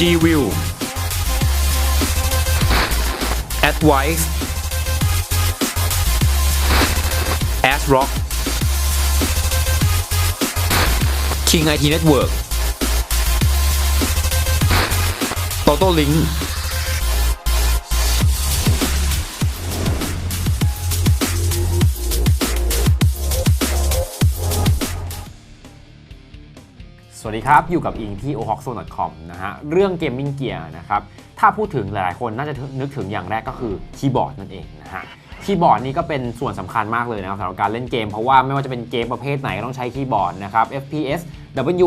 G-View Advice ASRock King IT Network. Toto Link วัสดีครับ อยู่กับอิงที่ o h o k z o c o m นะฮะ เรื่องเกมมิ่งเกียร์นะครับ ถ้าพูดถึงหลายๆ คนน่าจะนึกถึงอย่างแรกก็คือคีย์บอร์ดนั่นเองนะฮะ คีย์บอร์ดนี่ก็เป็นส่วนสำคัญมากเลยนะครับสำหรับการเล่นเกม เพราะว่าไม่ว่าจะเป็นเกมประเภทไหนก็ต้องใช้คีย์บอร์ดนะครับ FPS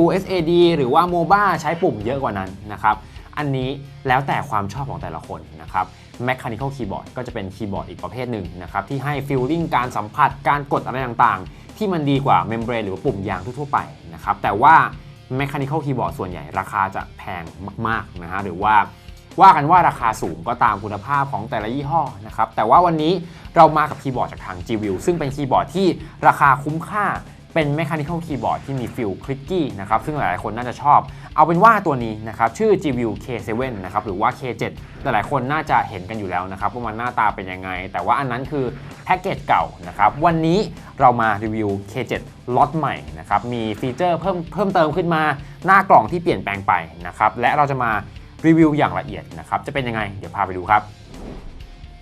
WSAD หรือว่า MOBA ใช้ปุ่มเยอะกว่านั้นนะครับ อันนี้แล้วแต่ความชอบของแต่ละคนนะครับ Mechanical Keyboard ก็จะเป็นคีย์บอร์ดอีกประเภทหนึ่งนะครับที่ให้ feeling การสัมผัสการกดอะไรต่างๆ ที่มันดีกว่า membrane หรือว่าปุ่มยางทั่วๆไปนะครับแต่ว่า Mechanical Keyboard ส่วนใหญ่ราคาจะแพงมากๆนะฮะหรือว่าว่ากันว่าราคาสูงก็ตามคุณภาพของแต่ละยี่ห้อนะครับแต่ว่าวันนี้เรามากับคีย์บอร์ดจากทาง G-View ซึ่งเป็นคีย์บอร์ดที่ราคาคุ้มค่า เป็น Mechanical Keyboard ที่มีฟิลคลิกกี้นะครับซึ่งหลายๆคนน่าจะชอบ เอาเป็นว่าตัวนี้นะครับชื่อ G-View K7 นะครับหรือว่า K7 หลายๆคนน่าจะเห็นกันอยู่แล้วนะครับว่ามันหน้าตาเป็นยังไง แต่ว่าอันนั้นคือแพ็กเกจเก่านะครับวันนี้เรามารีวิว K7 ล็อตใหม่นะครับมีฟีเจอร์เพิ่มเพิ่มเติมขึ้นมาหน้ากล่องที่เปลี่ยนแปลงไปนะครับและเราจะมารีวิวอย่างละเอียดนะครับจะเป็นยังไงเดี๋ยวพาไปดูครับ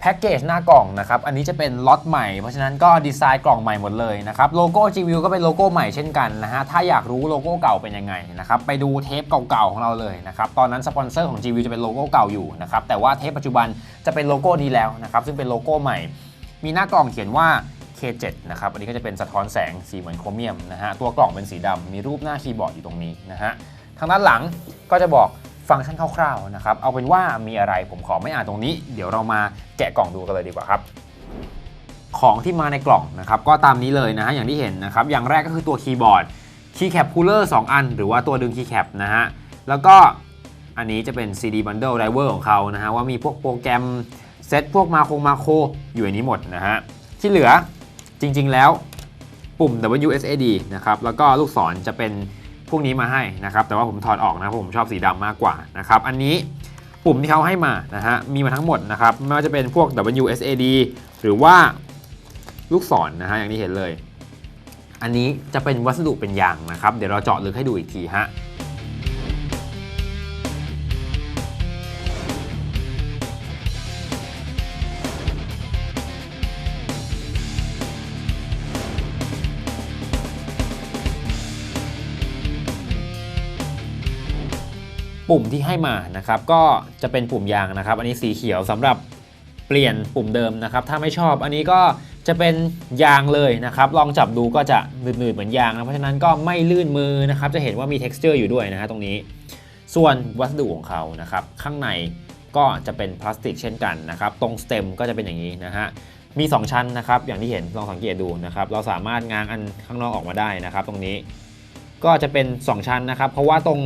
แพ็กเกจหน้ากล่องนะครับ อันนี้จะเป็นล็อตใหม่ เพราะฉะนั้นก็ดีไซน์กล่องใหม่หมดเลยนะครับ โลโก้ G-View ก็เป็นโลโก้ใหม่เช่นกันนะฮะ ถ้าอยากรู้โลโก้เก่าเป็นยังไงนะครับ ไปดูเทปเก่าๆของเราเลยนะครับ ตอนนั้นสปอนเซอร์ของ G-View จะเป็นโลโก้เก่าอยู่นะครับ แต่ว่าเทปปัจจุบันจะเป็นโลโก้นี้แล้วนะครับ ซึ่งเป็นโลโก้ใหม่ มีหน้ากล่องเขียนว่า K7 นะครับ อันนี้ก็จะเป็นสะท้อนแสงสีเหมือนโครเมียมนะฮะ ตัวกล่องเป็นสีดำมีรูปหน้าคีย์บอร์ดอยู่ตรงนี้นะฮะ ทางด้านหลังก็จะบอก ฟังก์ชันคร่าวๆนะครับเอาเป็นว่ามีอะไรผมขอไม่อ่านตรงนี้ เดี๋ยวเรามาแกะกล่องดูกันเลยดีกว่าครับของที่มาในกล่องนะครับก็ตามนี้เลยนะฮะอย่างที่เห็นนะครับอย่างแรกก็คือตัวคีย์บอร์ดคีย์แคปคูลเลอร์2อัน หรือว่าตัวดึงคีย์แคปนะฮะแล้วก็อันนี้จะเป็น CD Bundle Driver ของเขานะฮะว่ามีพวกโปรแกรมเซตพวกมาโคงมาโคอยู่ในนี้หมดนะฮะที่เหลือจริงๆแล้วปุ่ม WSAD นะครับแล้วก็ลูกศรจะเป็น พวกนี้มาให้นะครับ แต่ว่าผมถอดออกนะเพราะผมชอบสีดำมากกว่านะครับ อันนี้ปุ่มที่เขาให้มานะฮะมีมาทั้งหมดนะครับไม่ว่าจะเป็นพวก WSAD หรือว่าลูกศรนนะฮะอย่างที่เห็นเลย อันนี้จะเป็นวัสดุเป็นยางนะครับ เดี๋ยวเราเจาะลึกให้ดูอีกทีฮะ ปุ่มที่ให้มานะครับ ก็จะเป็นปุ่มยางนะครับ อันนี้สีเขียวสำหรับเปลี่ยนปุ่มเดิมนะครับ ถ้าไม่ชอบอันนี้ก็จะเป็นยางเลยนะครับ ลองจับดูก็จะหนืดๆเหมือนยางนะ เพราะฉะนั้นก็ไม่ลื่นมือนะครับ จะเห็นว่ามี texture อยู่ด้วยนะฮะตรงนี้ ส่วนวัสดุของเขานะครับ ข้างในก็จะเป็นพลาสติกเช่นกันนะครับ ตรงสเต็มก็จะเป็นอย่างนี้นะฮะ มี 2 ชั้นนะครับ อย่างที่เห็นลองสังเกตดูนะครับ เราสามารถง้างอันข้างนอกออกมาได้นะครับ ตรงนี้ ก็จะเป็น 2 ชั้นนะครับ เพราะว่าตรง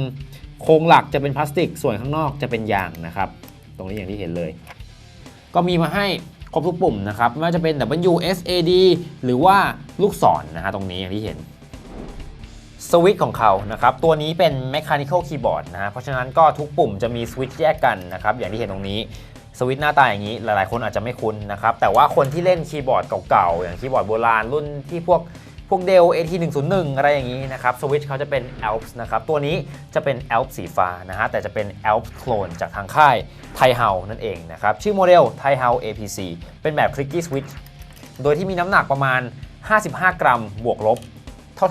โครงหลักจะเป็นพลาสติก ส่วนข้างนอกจะเป็นยางนะครับ ตรงนี้อย่างที่เห็นเลย ก็มีมาให้ครบทุกปุ่มนะครับ ไม่ว่าจะเป็น WSAD หรือว่าลูกศรนะฮะตรงนี้อย่างที่เห็นสวิตช์ของเขานะครับ ตัวนี้เป็น Mechanical Keyboard นะฮะเพราะฉะนั้นก็ทุกปุ่มจะมีสวิตช์แยกกันนะครับ อย่างที่เห็นตรงนี้สวิตช์หน้าตาอย่างนี้หลายๆ คนอาจจะไม่คุ้นนะครับ แต่ว่าคนที่เล่นคีย์บอร์ดเก่าๆ อย่างคีย์บอร์ดโบราณรุ่นที่พวก พวก Dell AT101 อะไรอย่างนี้นะครับสวิตช์เขาจะเป็น Alps นะครับ ตัวนี้จะเป็น Alps สีฟ้านะฮะแต่จะเป็น Alps Clone จากทางค่ายไทเฮานั่นเองนะครับ ชื่อโมเดลไทเฮา APC เป็นแบบ Clicky Switch โดยที่มีน้ำหนักประมาณ 55 กรัมบวกลบ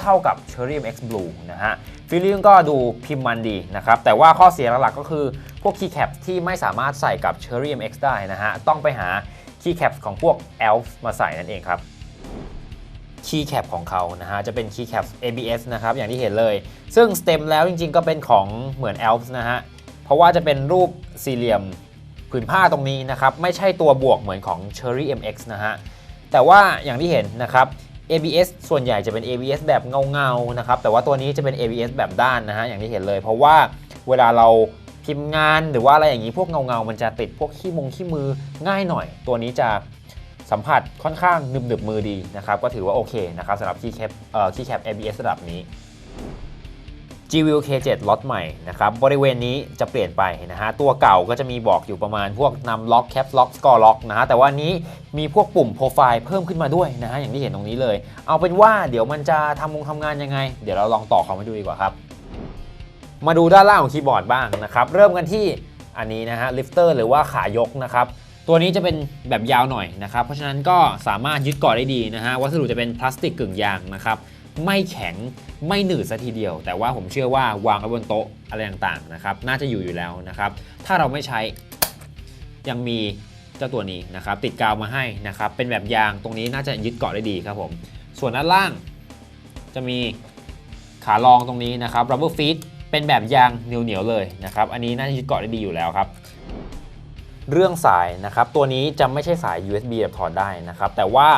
เท่าๆกับ Cherry MX Blue นะฮะฟีลลิ่งก็ดูพิมพ์มันดีนะครับ แต่ว่าข้อเสียหลักๆก็คือพวก keycap ที่ไม่สามารถใส่กับ Cherry MX ได้นะฮะ ต้องไปหา keycap ของพวก Elf มาใส่นั่นเองครับ keycap ของเขานะฮะจะเป็น keycap ABS นะครับอย่างที่เห็นเลย ซึ่ง stem แล้วจริงๆ ก็เป็นของเหมือน Elf นะฮะเพราะว่าจะเป็นรูปสี่เหลี่ยมผืนผ้าตรงนี้นะครับไม่ใช่ตัวบวกเหมือนของ Cherry MX นะฮะแต่ว่าอย่างที่เห็นนะครับ ABS ส่วนใหญ่จะเป็น ABS แบบเงาๆนะครับแต่ว่าตัวนี้จะเป็น ABS แบบด้านนะฮะอย่างที่เห็นเลย เพราะว่าเวลาเราพิมพ์งานหรือว่าอะไรอย่างนี้พวกเงาๆมันจะติดพวกขี้มงขี้มือง่ายหน่อย ตัวนี้จะ สัมผัสค่อนข้างหนึบๆมือดีนะครับ ก็ถือว่าโอเคนะครับสำหรับคีย์แคปเอ่อคีย์แคป ABS ระดับนี้ GVL K7 ล็อตใหม่นะครับบริเวณนี้จะเปลี่ยนไปนะฮะตัวเก่าก็จะมีบอกอยู่ประมาณพวกนำล็อกแคปล็อกสกอร์ล็อกนะฮะแต่ว่านี้มีพวกปุ่มโปรไฟล์เพิ่มขึ้นมาด้วยนะฮะอย่างที่เห็นตรงนี้เลย เอาเป็นว่าเดี๋ยวมันจะทำงงทำงานยังไง เดี๋ยวเราลองต่อเขามาดูดีกว่าครับ มาดูด้านล่างของคีย์บอร์ดบ้างนะครับเริ่มกันที่อันนี้นะฮะลิฟเตอร์หรือว่าขายกนะครับ ตัวนี้จะเป็นแบบยาวหน่อยนะครับ เพราะฉะนั้นก็สามารถยึดเกาะได้ดีนะฮะ วัสดุจะเป็นพลาสติกกึ่งยางนะครับ ไม่แข็งไม่หนืดซะทีเดียว แต่ว่าผมเชื่อว่าวางไว้บนโต๊ะอะไรต่างๆนะครับ น่าจะอยู่อยู่แล้วนะครับ ถ้าเราไม่ใช้ยังมีเจ้าตัวนี้นะครับ ติดกาวมาให้นะครับ เป็นแบบยางตรงนี้น่าจะยึดเกาะได้ดีครับผม ส่วนด้านล่างจะมีขารองตรงนี้นะครับ rubber feet เป็นแบบยางเหนียวๆเลยนะครับ อันนี้น่าจะยึดเกาะได้ดีอยู่แล้วครับ เรื่องสายนะครับตัวนี้จะไม่ใช่สาย USB แบบถอดได้นะครับ แต่ว่า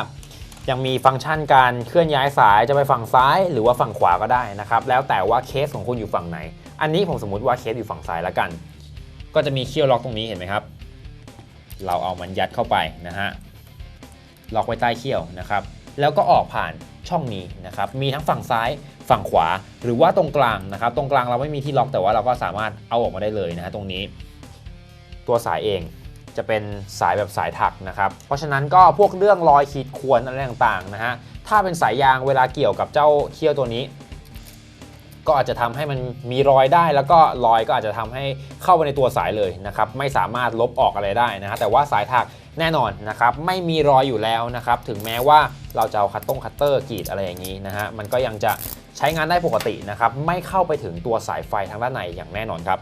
ยังมีฟังก์ชันการเคลื่อนย้ายสายจะไปฝั่งซ้ายหรือว่าฝั่งขวาก็ได้นะครับ แล้วแต่ว่าเคสของคุณอยู่ฝั่งไหน อันนี้ผมสมมุติว่าเคสอยู่ฝั่งซ้ายแล้วกัน ก็จะมีเคี่ยวล็อกตรงนี้เห็นไหมครับ เราเอามันยัดเข้าไปนะฮะล็อกไว้ใต้เขี้ยวนะครับ แล้วก็ออกผ่านช่องนี้นะครับ มีทั้งฝั่งซ้ายฝั่งขวาหรือว่าตรงกลางนะครับ ตรงกลางเราไม่มีที่ล็อกแต่ว่าเราก็สามารถเอาออกมาได้เลยนะฮะตรงนี้ ตัวสายเองจะเป็นสายแบบสายถักนะครับ เพราะฉะนั้นก็พวกเรื่องรอยขีดข่วนอะไรต่างๆนะฮะ ถ้าเป็นสายยางเวลาเกี่ยวกับเจ้าเขี้ยวตัวนี้ ก็อาจจะทำให้มันมีรอยได้แล้วก็รอยก็อาจจะทำให้เข้าไปในตัวสายเลยนะครับ ไม่สามารถลบออกอะไรได้นะฮะ แต่ว่าสายถักแน่นอนนะครับ ไม่มีรอยอยู่แล้วนะครับ ถึงแม้ว่าเราจะเอาคัตตงคัตเตอร์กรีดอะไรอย่างนี้นะฮะ มันก็ยังจะใช้งานได้ปกตินะครับ ไม่เข้าไปถึงตัวสายไฟทางด้านในอย่างแน่นอนครับ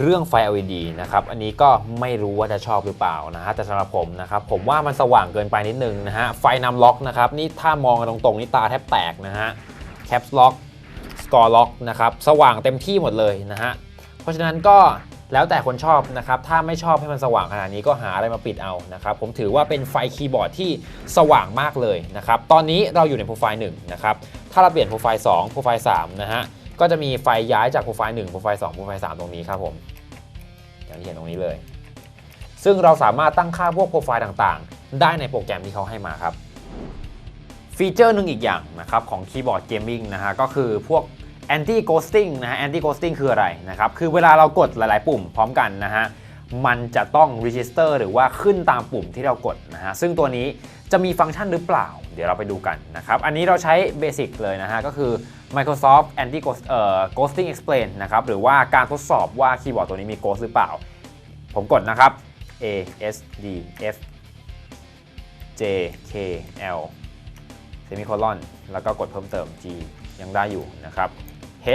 เรื่องไฟ LED นะครับ อันนี้ก็ไม่รู้ว่าจะชอบหรือเปล่านะฮะ แต่สำหรับผมนะครับ ผมว่ามันสว่างเกินไปนิดนึงนะฮะ ไฟนำล็อกนะครับ นี่ถ้ามองกันตรงๆ นี่ตาแทบแตกนะฮะ แคปล็อก สกอร์ล็อกนะครับ สว่างเต็มที่หมดเลยนะฮะ เพราะฉะนั้นก็แล้วแต่คนชอบนะครับ ถ้าไม่ชอบให้มันสว่างขนาดนี้ก็หาอะไรมาปิดเอานะครับ ผมถือว่าเป็นไฟคีย์บอร์ดที่สว่างมากเลยนะครับ ตอนนี้เราอยู่ในโปรไฟล์1นะครับ ถ้าเราเปลี่ยนโปรไฟล์2โปรไฟล์3นะฮะ ก็จะมีไฟย้ายจากโปรไฟล์1โปรไฟล์2โปรไฟล์3ตรงนี้ครับผมอย่างที่เห็นตรงนี้เลย ซึ่งเราสามารถตั้งค่าพวกโปรไฟล์ต่างๆ ได้ในโปรแกรมที่เขาให้มาครับ ฟีเจอร์หนึ่งอีกอย่างนะครับของคีย์บอร์ดเกมมิ่งนะฮะก็คือพวก anti ghosting นะฮะ anti ghosting คืออะไรนะครับ คือเวลาเรากดหลายๆ ปุ่มพร้อมกันนะฮะ มันจะต้อง register หรือว่าขึ้นตามปุ่มที่เรากดนะฮะ ซึ่งตัวนี้จะมีฟังก์ชันหรือเปล่า เดี๋ยวเราไปดูกันนะครับ อันนี้เราใช้ basic เลยนะฮะ ก็คือ Microsoft anti ghost เอ่อ ghosting explain นะครับ หรือว่าการทดสอบว่าคีย์บอร์ดตัวนี้มี ghost หรือเปล่า ผมกดนะครับ A S D F J K L เซมิโคลอนแล้วก็กดเพิ่มเติม G ยังได้อยู่นะครับ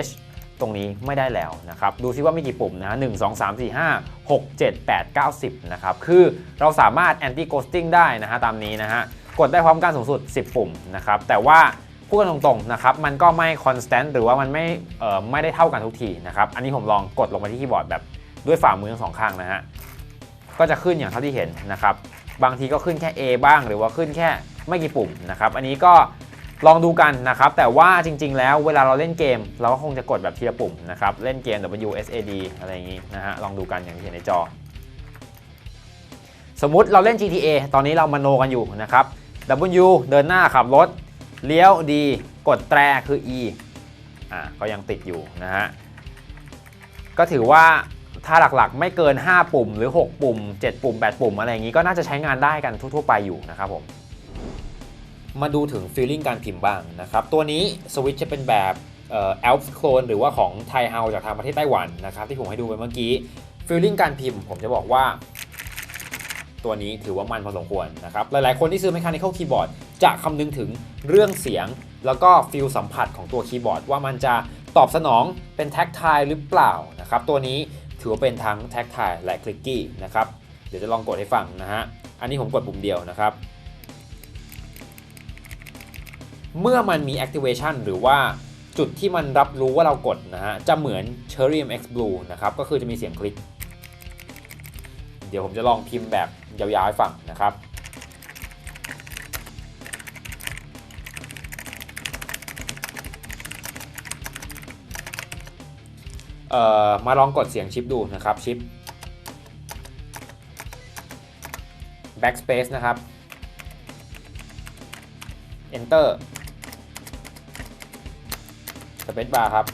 H ตรงนี้ไม่ได้แล้วนะครับ ดูซิว่ามีกี่ปุ่มนะ1 2 3 4 5 6 7 8 9 10นะครับ คือเราสามารถ anti ghosting ได้นะฮะตามนี้นะฮะ กดได้พร้อมกันสูงสุด 10 ปุ่มนะครับแต่ว่าพูดกันตรงๆนะครับมันก็ไม่ constant หรือว่ามันไม่เอ่อไม่ได้เท่ากันทุกทีนะครับอันนี้ผมลองกดลงมาที่คีย์บอร์ดแบบด้วยฝ่ามือทั้งสองข้างนะฮะก็จะขึ้นอย่างเท่าที่เห็นนะครับบางทีก็ขึ้นแค่ A บ้างหรือว่าขึ้นแค่ไม่กี่ปุ่มนะครับอันนี้ก็ลองดูกันนะครับ แต่ว่าจริง ๆ แล้วเวลาเราเล่นเกม เราก็คงจะกดแบบทีละปุ่มนะครับเล่นเกม WSAD อะไรอย่างนี้นะฮะลองดูกันอย่างที่เห็นในจอ สมมติเราเล่น GTA ตอนนี้เรามาโนกันอยู่นะครับ W เดินหน้าขับรถ เลี้ยว D กดแตรคือ E อ่าก็ยังติดอยู่นะฮะ ก็ถือว่าถ้าหลักๆ ไม่เกิน 5 ปุ่มหรือ 6 ปุ่ม 7 ปุ่ม 8 ปุ่ม อะไรอย่างนี้ก็น่าจะใช้งานได้กันทั่วๆไปอยู่นะครับผม มาดูถึงฟีลลิ่งการพิมพ์บ้างนะครับ ตัวนี้สวิตช์จะเป็นแบบเอ่อ Elf Clone หรือว่าของไทเฮาจากทางประเทศไต้หวันนะครับที่ผมให้ดูไปเมื่อกี้ฟีลลิ่งการพิมพ์ผมจะบอกว่า ตัวนี้ถือว่ามันพอสมควรนะครับ หลายๆ คนที่ซื้อ Mechanical Keyboard จะคำนึงถึงเรื่องเสียง แล้วก็ฟีลสัมผัสของตัวคีย์บอร์ด ว่ามันจะตอบสนองเป็นแท็กทายหรือเปล่านะครับ ตัวนี้ถือว่าเป็นทั้งแท็กทายและคลิกกี้นะครับ เดี๋ยวจะลองกดให้ฟังนะฮะ อันนี้ผมกดปุ่มเดียวนะครับ เมื่อมันมี activation หรือว่าจุดที่มันรับรู้ว่าเรากดนะฮะ จะเหมือน Cherry MX Blue นะครับ ก็คือจะมีเสียงคลิก เดี๋ยวผมจะลองพิมพ์แบบ ยาวๆให้ฟังนะครับมาลองกดเสียงชิปดูนะครับชิป backspace นะครับ enter space bar ครับ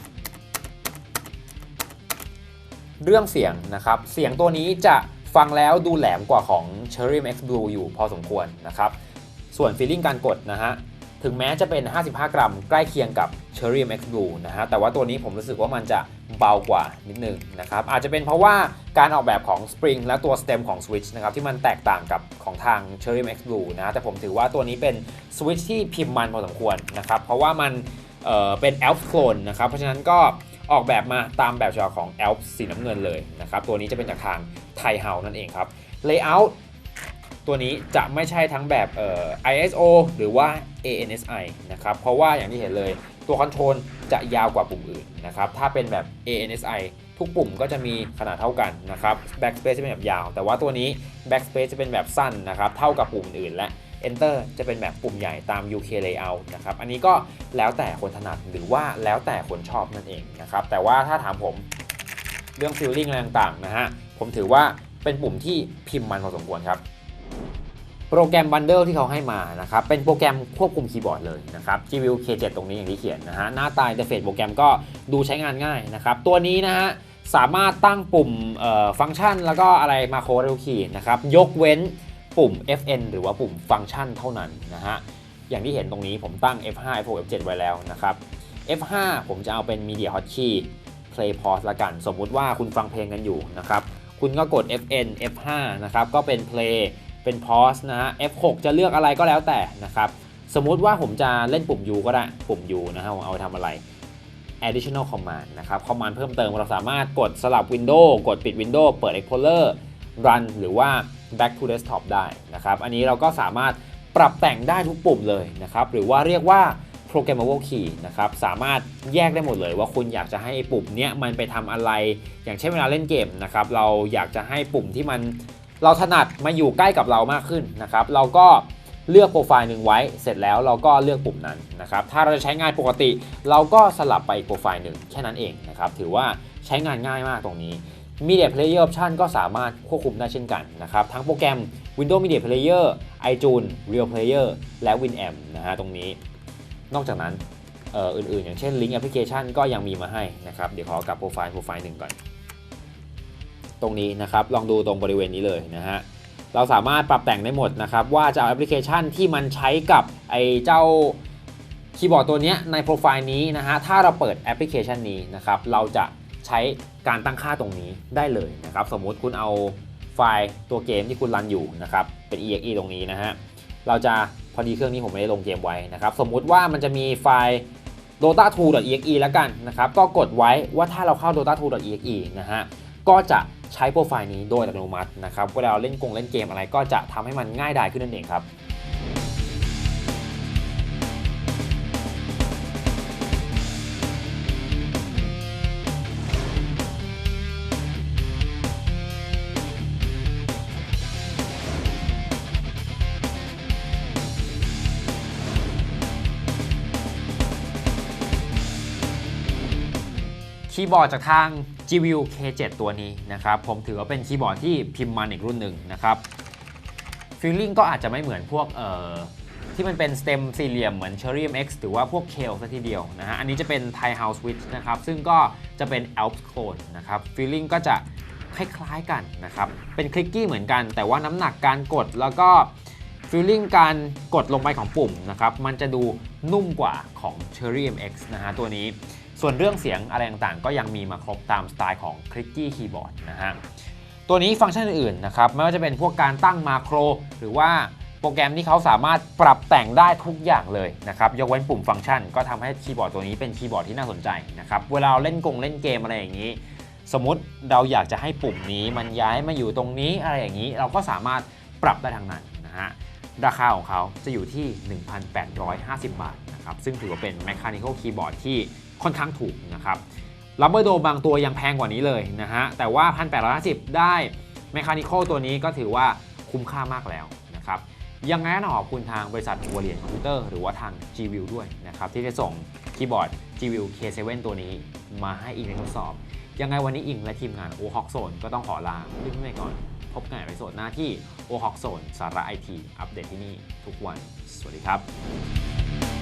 เรื่องเสียงนะครับ เสียงตัวนี้จะ ฟังแล้วดูแหลมกว่าของ Cherry Max Blue อยู่พอสมควรนะครับ ส่วนฟีลลิ่งการกดนะฮะ ถึงแม้จะเป็น 55 กรัม ใกล้เคียงกับ Cherry Max Blue นะฮะ แต่ว่าตัวนี้ผมรู้สึกว่ามันจะเบากว่านิดนึงนะครับ อาจจะเป็นเพราะว่าการออกแบบของ Spring และตัว Stem ของ Switch นะครับที่มันแตกต่างกับของทาง Cherry Max Blue นะ แต่ผมถือว่าตัวนี้เป็น Switch ที่พิมพ์มันพอสมควรนะครับ เพราะว่ามันเเป็น Elf Clone นะครับ เพราะฉะนั้นก็ ออกแบบมาตามแบบฉบับของ Elf สีน้ำเงินเลยนะครับ ตัวนี้จะเป็นจากทางไทเฮานั่นเองครับ Layout ตัวนี้จะไม่ใช่ทั้งแบบเอ่อ ISO หรือว่า ANSI นะครับ เพราะว่าอย่างที่เห็นเลยตัวคอนโทรลจะยาวกว่าปุ่มอื่นนะครับ ถ้าเป็นแบบ ANSI ทุกปุ่มก็จะมีขนาดเท่ากันนะครับ Backspace จะเป็นแบบยาว แต่ว่าตัวนี้ Backspace จะเป็นแบบสั้นนะครับ เท่ากับปุ่มอื่นและ Enter จะเป็นแบบปุ่มใหญ่ตาม UK Layout นะครับ อันนี้ก็แล้วแต่คนถนัดหรือว่าแล้วแต่คนชอบนั่นเองนะครับ แต่ว่าถ้าถามผมเรื่อง Feeling อะไรต่างๆนะฮะ ผมถือว่าเป็นปุ่มที่พิมพ์มันพอสมควรครับ โปรแกรมบันเดิลที่เขาให้มานะครับ เป็นโปรแกรมควบคุมคีย์บอร์ดเลยนะครับ GVU K7 ตรงนี้อย่างที่เขียนนะฮะ หน้าตาอินเทอร์เฟซโปรแกรมก็ดูใช้งานง่ายนะครับ ตัวนี้นะฮะสามารถตั้งปุ่มเอ่อฟังก์ชัน แล้วก็อะไรมาโครเรลคีย์นะครับ ยกเว้น ปุ่ม FN หรือว่าปุ่มฟังก์ชันเท่านั้นนะฮะ อย่างที่เห็นตรงนี้ผมตั้ง F5 F6 F7 ไว้แล้วนะครับ F5 ผมจะเอาเป็น Media Hotkey Play Pause ละกัน สมมุติว่าคุณฟังเพลงกันอยู่นะครับ คุณก็กด FN F5 นะครับ ก็เป็น Play เป็น Pause นะฮะ F6 จะเลือกอะไรก็แล้วแต่นะครับ สมมุติว่าผมจะเล่นปุ่ม U ก็ได้ ปุ่ม U นะฮะผมเอาไปทำอะไร additional command นะครับ command เพิ่มเติมเราสามารถกดสลับ window กดปิด window เปิด explorer run หรือว่า back to desktop ได้นะครับ อันนี้เราก็สามารถปรับแต่งได้ทุกปุ่มเลยนะครับ หรือว่าเรียกว่า programmable key นะครับ สามารถแยกได้หมดเลยว่าคุณอยากจะให้ปุ่มเนี้ยมันไปทำอะไร อย่างเช่นเวลาเล่นเกมนะครับ เราอยากจะให้ปุ่มที่มันเราถนัดมาอยู่ใกล้กับเรามากขึ้นนะครับ เราก็เลือกโปรไฟล์หนึ่งไว้ เสร็จแล้วเราก็เลือกปุ่มนั้นนะครับ ถ้าเราจะใช้งานปกติ เราก็สลับไปอีกโปรไฟล์หนึ่งแค่นั้นเองนะครับ ถือว่าใช้งานง่ายมากตรงนี้ Media Player Option ก็สามารถควบคุมได้เช่นกันนะครับ ทั้งโปรแกรม Windows Media Player iTunes Real Player และ Winamp นะฮะตรงนี้ นอกจากนั้นเอ่ออื่นๆ อย่างเช่น Link Application ก็ยังมีมาให้นะครับ เดี๋ยวขอกลับโปรไฟล์โปรไฟล์หนึ่งก่อน ตรงนี้นะครับ ลองดูตรงบริเวณนี้เลยนะฮะเราสามารถปรับแต่งได้หมดนะครับ ว่าจะเอาแอปพลิเคชันที่มันใช้กับไอ้เจ้าคีย์บอร์ดตัวนี้ในโปรไฟล์นี้นะฮะถ้าเราเปิดแอปพลิเคชันนี้นะครับเราจะ ใช้การตั้งค่าตรงนี้ได้เลยนะครับ สมมุติคุณเอาไฟล์ตัวเกมที่คุณรันอยู่นะครับ เป็น exe ตรงนี้นะฮะ เราจะพอดีเครื่องนี้ผมไม่ได้ลงเกมไว้นะครับ สมมุติว่ามันจะมีไฟล์ dota2.exe แล้วกันนะครับ ก็กดไว้ว่าถ้าเราเข้า dota2.exe นะฮะ ก็จะใช้โปรไฟล์นี้โดยอัตโนมัตินะครับ เวลาเราเล่นกงเล่นเกมอะไรก็จะทำให้มันง่ายดายขึ้นนั่นเองครับ คีย์บอร์ดจากทาง GView K7 ตัวนี้นะครับ ผมถือว่าเป็นคีย์บอร์ดที่พิมพ์มันอีกรุ่นหนึ่งนะครับฟีลลิ่งก็อาจจะไม่เหมือนพวกเอ่อที่มันเป็นสเต็มสี่เหลี่ยมเหมือน Cherry MX หรือว่าพวก Kale ซะทีเดียวนะฮะ อันนี้จะเป็น Thai House Switch นะครับ ซึ่งก็จะเป็น Alps Clone นะครับฟีลลิ่งก็จะคล้ายๆกันนะครับ เป็นคลิกกี้เหมือนกัน แต่ว่าน้ำหนักการกดแล้วก็ฟีลลิ่งการกดลงไปของปุ่มนะครับ มันจะดูนุ่มกว่าของ Cherry MX นะฮะตัวนี้ ส่วนเรื่องเสียงอะไรต่างๆ ก็ยังมีมาครบตามสไตล์ของ Clicky Keyboard นะฮะตัวนี้ฟังก์ชันอื่นๆนะครับไม่ว่าจะเป็นพวกการตั้งมาโคร หรือว่าโปรแกรมที่เขาสามารถปรับแต่งได้ทุกอย่างเลยนะครับยกเว้นปุ่มฟังก์ชัน ก็ทำให้คีย์บอร์ดตัวนี้เป็นคีย์บอร์ดที่น่าสนใจนะครับเวลาเราเล่นกงเล่นเกมอะไรอย่างนี้ สมมติเราอยากจะให้ปุ่มนี้มันย้ายมาอยู่ตรงนี้อะไรอย่างนี้ เราก็สามารถปรับได้ทางนั้นนะฮะราคาของเขาจะอยู่ที่ 1,850 บาทนะครับซึ่งถือว่าเป็น Mechanical Keyboard ที่ ค่อนข้างถูกนะครับลับเบอร์โดบางตัวยังแพงกว่านี้เลยนะฮะ แต่ว่า 1,850 ได้ Mechanical ตัวนี้ก็ถือว่าคุ้มค่ามากแล้วนะครับยังไงก็ต้องขอบคุณทางบริษัทวอลเลียนคอมพิวเตอร์หรือว่าทาง G-View ด้วยนะครับที่ได้ส่งคีย์บอร์ด G-View K7 ตัวนี้มาให้อิงในทดสอบ ยังไงวันนี้อิงและทีมงาน o h a w k Zone ก็ต้องขอลาเพื่อนๆไปก่อน พบกันในโซนหน้าที่ o h a w k Zone สาระไอทีอัปเดตที่นี่ทุกวัน สวัสดีครับ